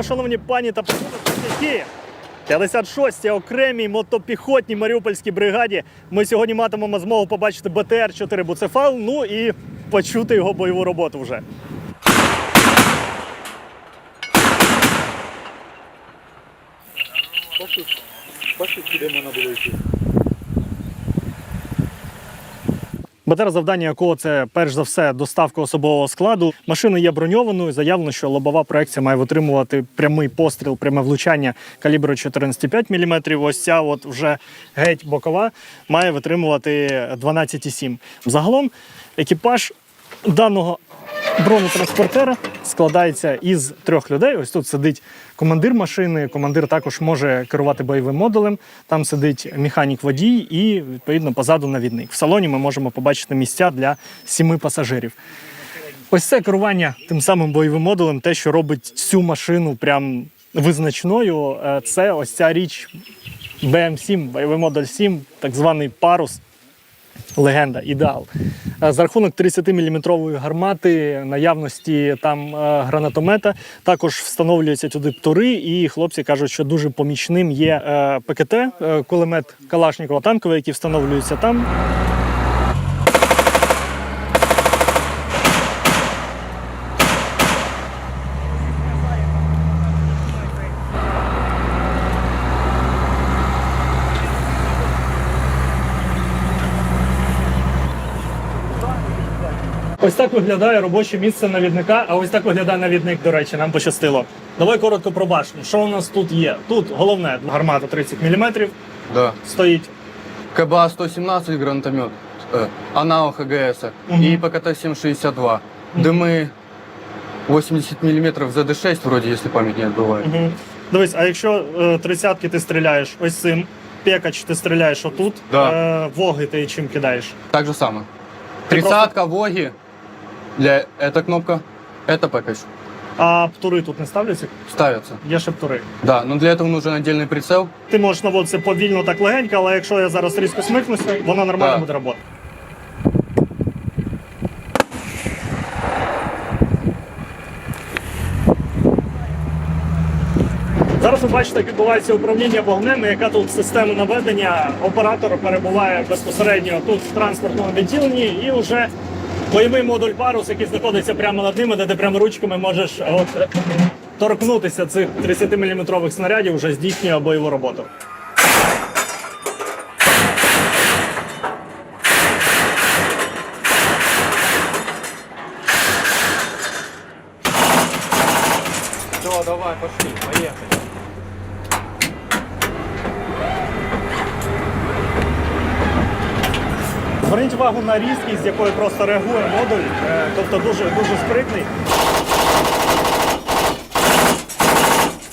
Вітаємо, шановні пані та панове 56-й окремій мотопіхотній маріупольській бригаді. Ми сьогодні матимемо змогу побачити БТР-4 Буцефал, ну і почути його бойову роботу вже. Бачиш, куди можна було БТР завдання якого це перш за все доставка особового складу. Машина є броньованою. Заявлено, що лобова проекція має витримувати прямий постріл, пряме влучання калібру 14,5 мм. Ось ця от вже геть бокова має витримувати 12,7. Загалом екіпаж даного бронетранспортера складається із трьох людей. Ось тут сидить командир машини. Командир також може керувати бойовим модулем. Там сидить механік водій і відповідно позаду навідник. В салоні ми можемо побачити місця для сіми пасажирів. Ось це керування тим самим бойовим модулем, те, що робить цю машину прям визначною. е, Це ось ця річ BM7, бойовий модуль 7, так званий парус. Легенда, ідеал. Е, За рахунок 30-мм гармати, наявності там е, гранатомета, також встановлюються туди птори, і хлопці кажуть, що дуже помічним є е, ПКТ, кулемет Калашникова танковий, який встановлюється там. Ось так виглядає робоче місце навідника, а ось так виглядає навідник, до речі, нам пощастило. Давай коротко про башню. Що у нас тут є? Тут головне гармата 30 мм Да. стоїть. КБА-117 гранатомет, э, АНАО ХГС Мгм. и ПКТ-762. Дымы 80 мм ЗД-6 вроде, если память не отбывает. Угу. Дивись, а якщо е, тридцятки ти стріляєш ось цим, пекач ти стріляєш отут, Да. е, воги ти чим кидаєш? Так же самое. Ты Тридцатка, воги, для эта кнопка, это пэкэдж. А птури тут не ставляться? Ставятся. Є ще птури. Да, но для этого нужен отдельный прицел. Ти можеш наводитися повільно так легенько, але якщо я зараз різко смикнуся, воно нормально Так. буде роботи. Зараз ви бачите, як відбувається управління вогнем, і яка тут система наведення. Оператор перебуває безпосередньо тут в транспортному відділенні і вже бойовий модуль парус, який знаходиться прямо над ними, де ти прямо ручками можеш от, торкнутися цих 30-мм снарядів, вже здійснює бойову роботу. Все, давай, пошли, поехали. Зверніть увагу на різкість, з якою просто реагує модуль, е, тобто дуже, дуже спритний.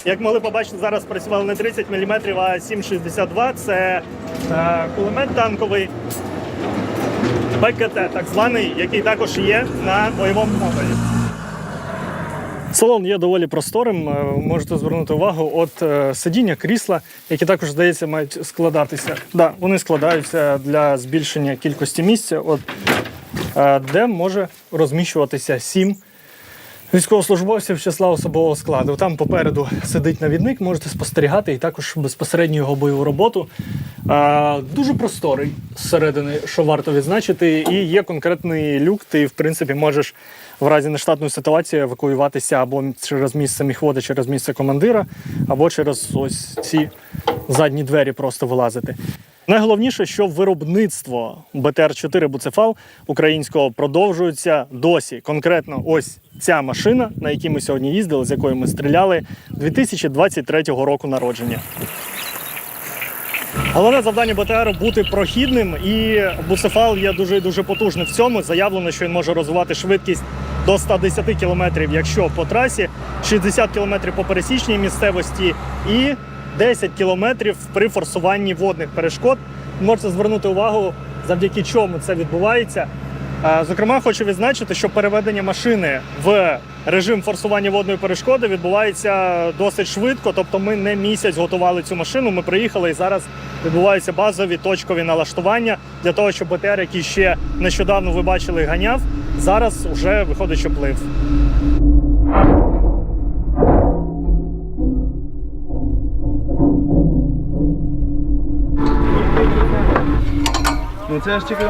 Як могли побачити, зараз працювали не 30 мм, а 7,62 це е, кулемет танковий БКТ, так званий, який також є на бойовому модулі. Салон є доволі просторим. е, Можете звернути увагу. От е, сидіння, крісла, які також здається, мають складатися. Да, вони складаються для збільшення кількості місця, от, е, де може розміщуватися сім військовослужбовців числа особового складу. Там попереду сидить навідник, можете спостерігати і також безпосередньо його бойову роботу. Е, Дуже просторий зсередини, що варто відзначити, і є конкретний люк. Ти, в принципі, можеш в разі нештатної ситуації евакуюватися або через місце міхвода, через місце командира, або через ось ці задні двері просто вилазити. Найголовніше, що виробництво БТР-4 Буцефал українського продовжується досі. Конкретно ось ця машина, на якій ми сьогодні їздили, з якою ми стріляли, 2023 року народження. Головне завдання БТР бути прохідним, і Буцефал є дуже дуже потужним в цьому. Заявлено, що він може розвивати швидкість до 110 км, якщо по трасі, 60 км по пересічній місцевості і 10 км при форсуванні водних перешкод. Можете звернути увагу, завдяки чому це відбувається. Е, Зокрема, хочу відзначити, що переведення машини в режим форсування водної перешкоди відбувається досить швидко. Тобто, ми не місяць готували цю машину. Ми приїхали і зараз відбуваються базові точкові налаштування для того, щоб БТР, який ще нещодавно ви бачили, ганяв, зараз вже виходить, що плив. Це ж тільки.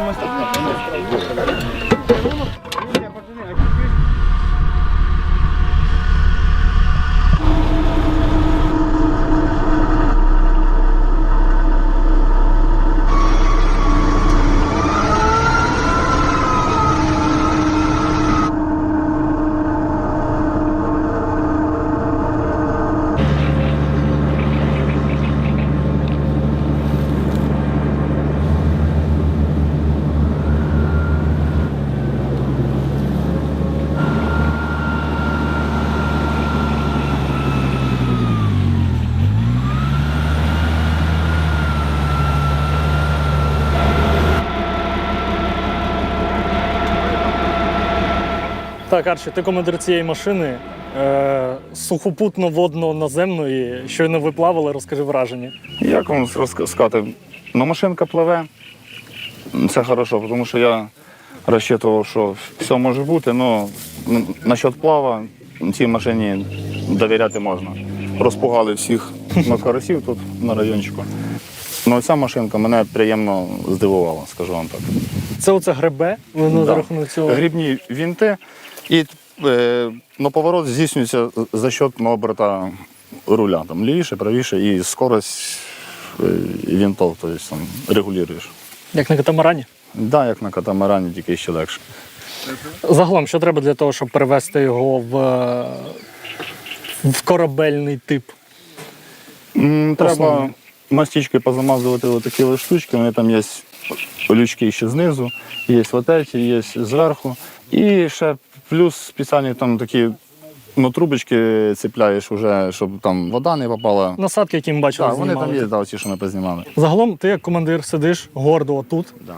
Так, Арчі, ти командир цієї машини е, сухопутно-водно-наземної, щойно ви плавали, розкажи враження. Як вам сказати? Ну, машинка пливе, це хорошо, тому що я розчитував, що все може бути, але насчет плава цій машині довіряти можна. Розпугали всіх макаросів тут на райончику. Ну, ця машинка мене приємно здивувала, скажу вам так. Це оце гребе, воно за рахунок цього. Грібні вінти і е, ну, поворот здійснюється за счет ну, оберта руля. Там, лівіше, правіше і скорость е, вінтов, тобто там, регулюєш. Як на катамарані. Да, як на катамарані, тільки ще легше. Загалом, що треба для того, щоб перевести його в, е, в корабельний тип? М, Треба Основне. мастичкою позамазувати такі ось штучки, вони там є лючки ще знизу, є латеці, є зверху. І ще плюс спеціальні там такі ну, трубочки цепляєш, уже, щоб там вода не попала. Насадки, які ми бачили, Так, вони там є, да, ті, що ми познімали. Загалом, ти як командир сидиш гордо отут, Да.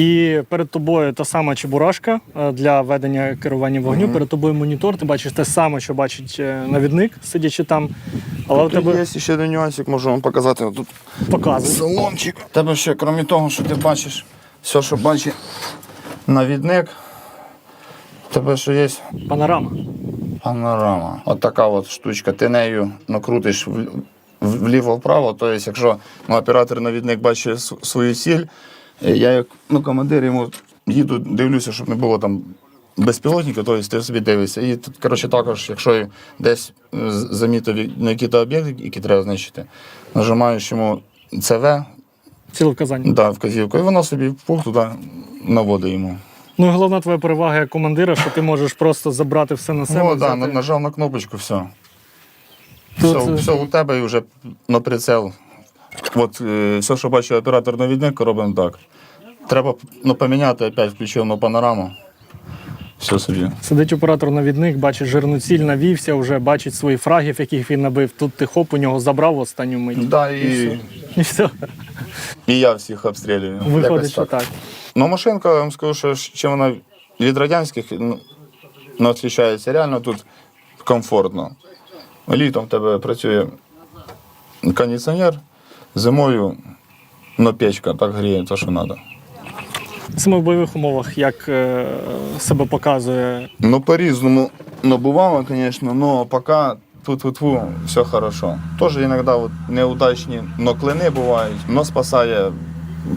і перед тобою та сама чебурашка е, для ведення керування вогню. Перед тобою монітор, ти бачиш те саме, що бачить е, навідник, сидячи там. Але у тебе Є ще один нюансик, можу вам показати. Тут показує. салончик. Тебе ще, крім того, що ти бачиш все, що бачить навідник, тебе ще є Панорама. панорама. От така от штучка. Ти нею накрутиш вліво-вправо. Тобто, якщо ну, оператор-навідник бачить свою ціль, е, я як ну, командир йому їду, дивлюся, щоб не було там. Безпілотника, тобто ти собі дивишся. І коротше, також, якщо якщо з- замітив на який об'єкт, який треба знищити, нажимаєш йому ЦВ, Ціле вказання. да, вказівку, і воно собі пух туди наводить йому. Ну і головна твоя перевага як командира, що ти можеш просто забрати все на себе. Ну, да, нажав на кнопочку, все. Тут, Все, е, все у тебе і вже на прицел. От е, все, що бачить оператор навідник, робимо так. Треба ну, поміняти, опять включив на панораму. Все собі. Сидить оператор навідник, бачить жирну ціль, навівся, вже бачить свої фрагів, яких він набив. Тут ти хоп, у нього забрав в останню мить. Да, і, І все. і я всіх обстрілюю. Виходить, Якось що так. Ну, машинка, я вам скажу, що чим вона від радянських ну, відрізняється. Реально тут комфортно. Літом в тебе працює кондиціонер, зимою ну, печка так гріє, то що треба. Саме в бойових умовах, як е, себе показує. Ну, по-різному ну, бувало, звісно, але поки тут тут все хорошо. Теж іноді от, неудачні но клини бувають, але спасає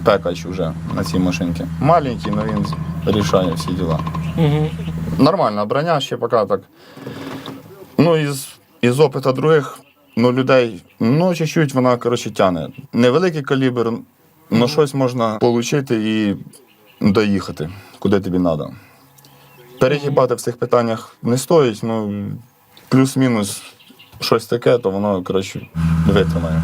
пекач вже на цій машинці. Маленький, але він рішає всі діла. Угу. Нормальна броня ще поки так. Ну, із, із опиту других ну, людей, ну, чуть-чуть вона, коротше, тяне. Невеликий калібр, але щось можна отримати і доїхати, куди тобі треба. Перегибати в цих питаннях не стоїть, ну, плюс-мінус щось таке, то воно, коротше, витримає.